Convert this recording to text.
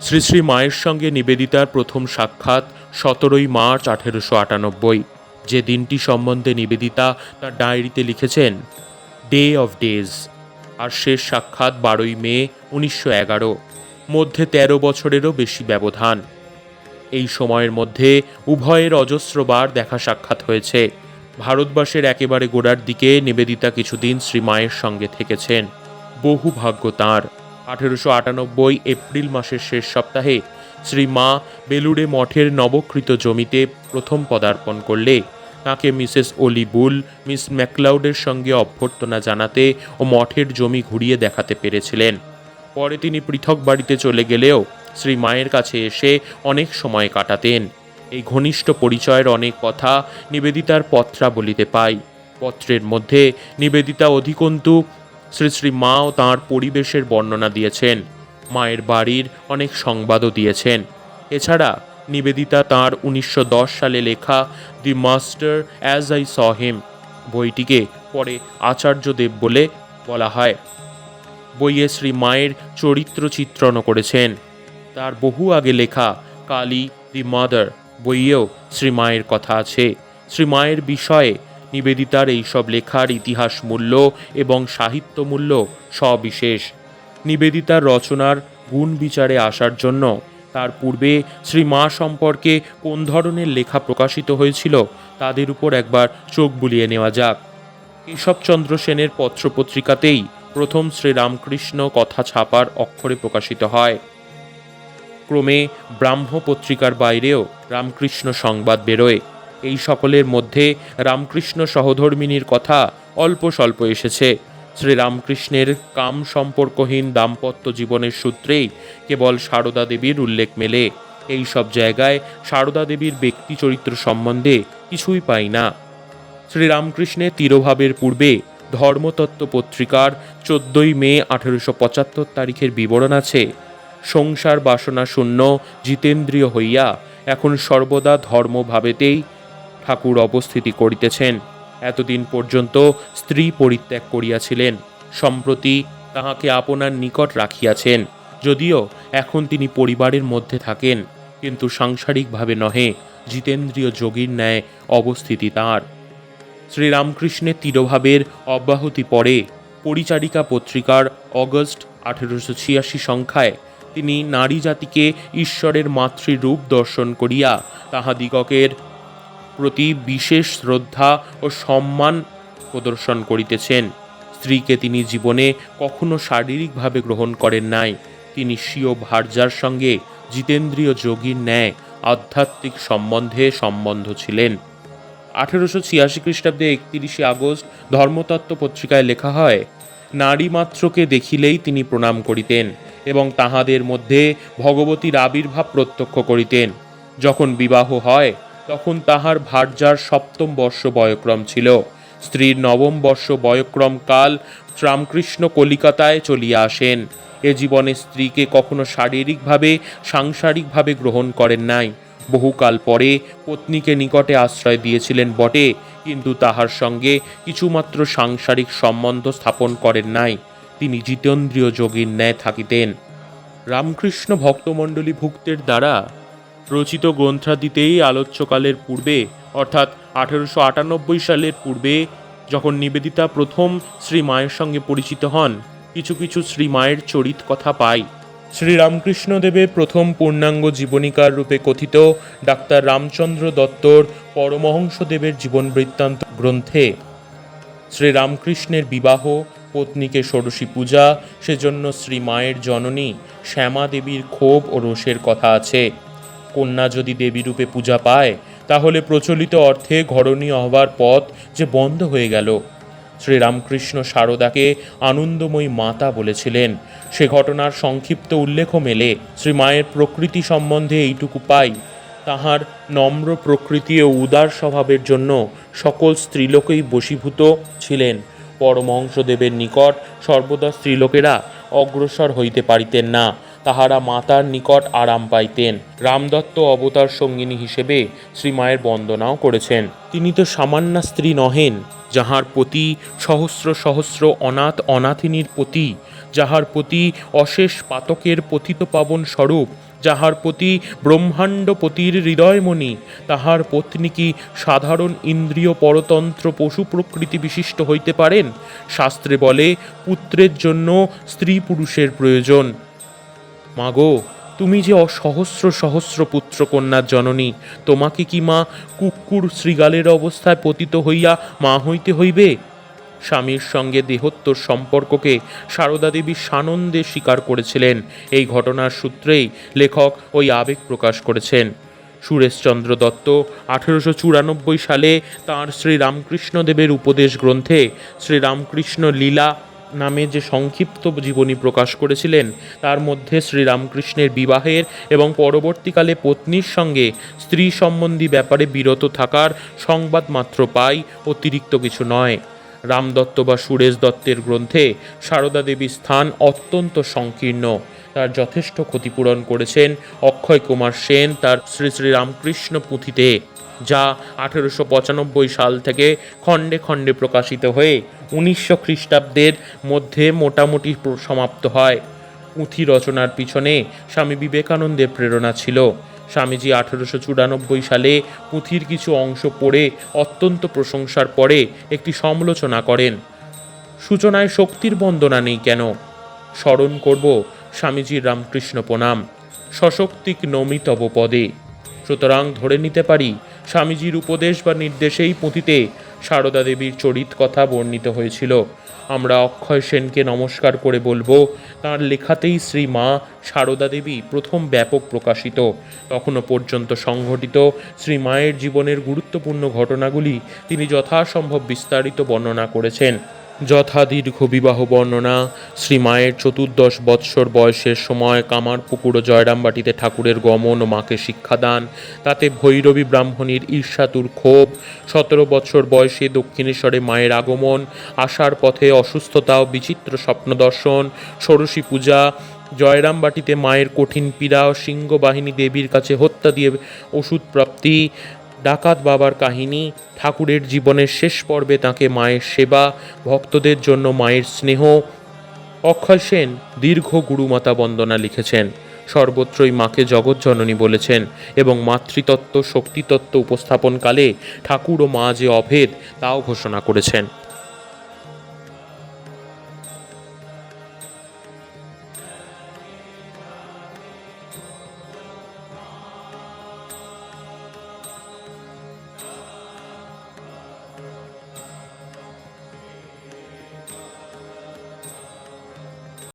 শ্রী শ্রী মায়ের সঙ্গে নিবেদিতার প্রথম সাক্ষাৎ সতেরোই মার্চ আঠেরোশো আটানব্বই। যে দিনটি সম্বন্ধে নিবেদিতা তার ডায়েরিতে লিখেছেন, ডে অফ ডেজ আর শেষ সাক্ষাৎ বারোই মে উনিশশো এগারো। মধ্যে তেরো বছরেরও বেশি ব্যবধান। এই সময়ের মধ্যে উভয়ের অজস্রবার দেখা সাক্ষাৎ হয়েছে। ভারতবর্ষের একেবারে গোড়ার দিকে নিবেদিতা কিছুদিন শ্রী মায়ের সঙ্গে থেকেছেন। বহু ভাগ্য তাঁর। আঠেরোশো আটানব্বই এপ্রিল মাসের শেষ সপ্তাহে শ্রী মা বেলুড়ে মঠের নবকৃত জমিতে প্রথম পদার্পণ করলে তাকে মিসেস ওলি বুল, মিস ম্যাকলাউডের সঙ্গে অভ্যর্থনা জানাতে ও মঠের জমি ঘুরিয়ে দেখাতে পেরেছিলেন। পরে তিনি পৃথক বাড়িতে চলে গেলেও শ্রী মায়ের কাছে এসে অনেক সময় কাটাতেন। এই ঘনিষ্ঠ পরিচয়ের অনেক কথা নিবেদিতার পত্রাবলিতে পাই। পত্রের মধ্যে নিবেদিতা অধিকন্তু শ্রী শ্রী মাও তাঁর পরিবেশের বর্ণনা দিয়েছেন, মায়ের বাড়ির অনেক সংবাদও দিয়েছেন। এছাড়া নিবেদিতা তাঁর উনিশশো দশ সালে লেখা the master as I saw বইটিকে পরে আচার্যদেব বলে বলা হয়। বইয়ে শ্রী মায়ের চরিত্র চিত্রণও করেছেন। তার বহু আগে লেখা কালী দি মাদার বইয়েও শ্রী মায়ের কথা আছে। শ্রী মায়ের বিষয়ে নিবেদিতার এইসব লেখার ইতিহাস মূল্য এবং সাহিত্য মূল্য সবিশেষ। নিবেদিতার রচনার গুণ বিচারে আসার জন্য তার পূর্বে শ্রী মা সম্পর্কে কোন ধরনের লেখা প্রকাশিত হয়েছিল তাদের উপর একবার চোখ বুলিয়ে নেওয়া যাক। কেশবচন্দ্র সেনের পত্রপত্রিকাতেই প্রথম শ্রীরামকৃষ্ণ কথা ছাপার অক্ষরে প্রকাশিত হয়। ক্রমে ব্রাহ্ম পত্রিকার বাইরেও রামকৃষ্ণ সংবাদ বেরোয়। এই সকলের মধ্যে রামকৃষ্ণ সহধর্মিনীর কথা অল্প স্বল্প এসেছে। শ্রীরামকৃষ্ণের কাম সম্পর্কহীন দাম্পত্য জীবনের সূত্রেই কেবল সারদা দেবীর উল্লেখ মেলে। এই সব জায়গায় সারদা দেবীর ব্যক্তি চরিত্র সম্বন্ধে কিছুই পাই না। শ্রীরামকৃষ্ণের তিরোভাবের পূর্বে ধর্মতত্ত্ব পত্রিকার চোদ্দই মে আঠেরোশো পঁচাত্তর তারিখের বিবরণ আছে। সংসার বাসনা শূন্য জিতেন্দ্রিয় হইয়া এখন সর্বদা ধর্মভাবেতেই ঠাকুর অবস্থিতি করিতেছেন। এতদিন পর্যন্ত স্ত্রী পরিত্যাগ করিয়াছিলেন, সম্প্রতি তাহাকে আপনার নিকট রাখিয়াছেন। যদিও এখন তিনি পরিবারের মধ্যে থাকেন, কিন্তু সাংসারিকভাবে নহে, জিতেন্দ্রীয় যোগীর ন্যায় অবস্থিতি তাঁর। শ্রীরামকৃষ্ণের তিরোভাবের অব্যাহতি পরে পরিচারিকা পত্রিকার অগস্ট আঠেরোশো ছিয়াশি সংখ্যায় তিনি নারী জাতিকে ঈশ্বরের মাতৃরূপ দর্শন করিয়া তাহাদিগকের প্রতি বিশেষ শ্রদ্ধা ও সম্মান প্রদর্শন করিতেছেন। স্ত্রীকে তিনি জীবনে কখনো শারীরিকভাবে গ্রহণ করেন নাই। তিনি স্বীয় ভার্যার সঙ্গে জিতেন্দ্রীয় যোগীর ন্যায় আধ্যাত্মিক সম্বন্ধে সম্বন্ধ ছিলেন। আঠেরোশো ছিয়াশি খ্রিস্টাব্দে একত্রিশে আগস্ট ধর্মতত্ত্ব পত্রিকায় লেখা হয়, নারী মাত্রকে দেখিলেই তিনি প্রণাম করিতেন এবং তাহাদের মধ্যে ভগবতীর আবির্ভাব প্রত্যক্ষ করিতেন। যখন বিবাহ হয় তখন তাহার ভার্যার সপ্তম বর্ষ বয়ক্রম ছিল। স্ত্রীর নবম বর্ষ বয়ক্রম কাল রামকৃষ্ণ কলিকাতায় চলিয়া আসেন। এ জীবনে স্ত্রীকে কখনো শারীরিকভাবে, সাংসারিকভাবে গ্রহণ করেন নাই। বহুকাল পরে পত্নীকে নিকটে আশ্রয় দিয়েছিলেন বটে, কিন্তু তাহার সঙ্গে কিছুমাত্র সাংসারিক সম্বন্ধ স্থাপন করেন নাই। তিনি জিতেন্দ্রীয় যোগীর ন্যায় থাকিতেন। রামকৃষ্ণ ভক্তমণ্ডলী ভুক্তের দ্বারা রচিত গ্রন্থাদিতেই আলোচ্যকালের পূর্বে, অর্থাৎ আঠেরোশো আটানব্বই সালের পূর্বে, যখন নিবেদিতা প্রথম শ্রী মায়ের সঙ্গে পরিচিত হন, কিছু কিছু শ্রী মায়ের চরিত কথা পাই। শ্রীরামকৃষ্ণদেবের প্রথম পূর্ণাঙ্গ জীবনীকার রূপে কথিত ডাক্তার রামচন্দ্র দত্তর পরমহংসদেবের জীবন বৃত্তান্ত গ্রন্থে শ্রীরামকৃষ্ণের বিবাহ, পত্নীকে ষোড়শী পূজা, সেজন্য শ্রী মায়ের জননী শ্যামা দেবীর ক্ষোভ ও রোষের কথা আছে। কন্যা যদি দেবী রূপে পূজা পায়, তাহলে প্রচলিত অর্থে ঘরণী হবার পথ যে বন্ধ হয়ে গেল। শ্রীরামকৃষ্ণ সারদাকে আনন্দময়ী মাতা বলেছিলেন। সে ঘটনার সংক্ষিপ্ত উল্লেখও মেলে শ্রী মায়ের প্রকৃতি সম্বন্ধে এইটুকু পাই। তাহার নম্র প্রকৃতি ও উদার স্বভাবের জন্য সকল স্ত্রীলোকেই বশীভূত ছিলেন। পরমহংসদেবের নিকট সর্বদা স্ত্রীলোকেরা অগ্রসর হইতে পারিতেন না। তাহারা মাতার নিকট আরাম পাইতেন। রামদত্ত অবতার সঙ্গিনী হিসেবে শ্রীমায়ের বন্দনাও করেছেন। তিনি তো সামান্যা স্ত্রী নহেন, যাহার প্রতি সহস্র সহস্র অনাথ অনাথিনীর প্রতি, যাহার প্রতি অশেষ পাতকের পতিত পাবন স্বরূপ, যাহার প্রতি ব্রহ্মাণ্ডপতির হৃদয়মণি, তাহার পত্নী কি সাধারণ ইন্দ্রিয় পরতন্ত্র পশু প্রকৃতি বিশিষ্ট হইতে পারেন? শাস্ত্রে বলে, পুত্রের জন্য স্ত্রী পুরুষের প্রয়োজন। মাগো তুমি যে অসহস্র সহস্র পুত্র কন্যার জননী, তোমাকে কি মা কুকুর শৃগালের অবস্থায় পতিত হইয়া মা হইতে হইবে? স্বামীর সঙ্গে দেহত্বর সম্পর্ককে সারদা দেবী সানন্দে স্বীকার করেছিলেন। এই ঘটনার সূত্রেই লেখক ওই আবেগ প্রকাশ করেছেন। সুরেশচন্দ্র দত্ত আঠেরোশো চুরানব্বই সালে তাঁর শ্রীরামকৃষ্ণদেবের উপদেশ গ্রন্থে শ্রীরামকৃষ্ণ লীলা নামে যে সংক্ষিপ্ত জীবনী প্রকাশ করেছিলেন, তার মধ্যে শ্রীরামকৃষ্ণের বিবাহের এবং পরবর্তীকালে পত্নীর সঙ্গে স্ত্রী সম্বন্ধী ব্যাপারে বিরত থাকার সংবাদ মাত্র পাই, অতিরিক্ত কিছু নয়। রামদত্ত বা সুরেশ দত্তের গ্রন্থে সারদা দেবীর স্থান অত্যন্ত সংকীর্ণ। তার যথেষ্ট ক্ষতিপূরণ করেছেন অক্ষয় কুমার সেন তার শ্রী শ্রী রামকৃষ্ণ পুঁথিতে, যা আঠেরোশো পঁচানব্বই সাল থেকে খণ্ডে খণ্ডে প্রকাশিত হয়ে উনিশশো খ্রিস্টাব্দের মধ্যে মোটামুটি সমাপ্ত হয়। পুঁথি রচনার পিছনে স্বামী বিবেকানন্দের প্রেরণা ছিল। স্বামীজি আঠেরোশো চুরানব্বই সালে পুঁথির কিছু অংশ পড়ে অত্যন্ত প্রশংসার পরে একটি সমালোচনা করেন। সূচনায় শক্তির বন্দনা নেই কেন? স্মরণ করব স্বামীজির রামকৃষ্ণ প্রণাম। সশক্তিক নমি তব পদে। সুতরাং ধরে নিতে পারি স্বামীজির উপদেশ বা নির্দেশেই পুঁথিতে সারদা দেবীর চরিত কথা বর্ণিত হয়েছিল। আমরা অক্ষয় সেনকে নমস্কার করে বলব, তার লেখাতেই শ্রী মা সারদা দেবী প্রথম ব্যাপক প্রকাশিত। তখনও পর্যন্ত সংঘটিত শ্রী মায়ের জীবনের গুরুত্বপূর্ণ ঘটনাগুলি তিনি যথাসম্ভব বিস্তারিত বর্ণনা করেছেন। যথা দীর্ঘ বিবাহ বর্ণনা। শ্রী মায়ের চতুর্দশ বৎসর বয়সের সময় কামারপুকুর ও জয়রামবাটিতে ঠাকুরের গমন ও মাকে শিক্ষাদান। তাতে ভৈরবী ব্রাহ্মণীর ঈর্ষাতুর ক্ষোভ। সতেরো বছর বয়সে দক্ষিণেশ্বরে মায়ের আগমন। আসার পথে অসুস্থতা ও বিচিত্র স্বপ্ন দর্শন ষোড়শী পূজা। জয়রামবাটিতে মায়ের কঠিন পীড়া ও সিংহ বাহিনী দেবীর কাছে হত্যা দিয়ে ওষুধ প্রাপ্তি। ডাকাত বাবার কাহিনী, ঠাকুরের জীবনের শেষ পর্বে তাকে মায়ের সেবা, ভক্তদের জন্য মায়ের স্নেহ। অক্ষয় সেন দীর্ঘ গুরুমাতা বন্দনা লিখেছেন। সর্বত্রই মাকে জগৎ জননী বলেছেন এবং মাতৃতত্ত্ব, শক্তিতত্ত্ব উপস্থাপনকালে ঠাকুর ও মা যে অভেদ, তাও ঘোষণা করেছেন।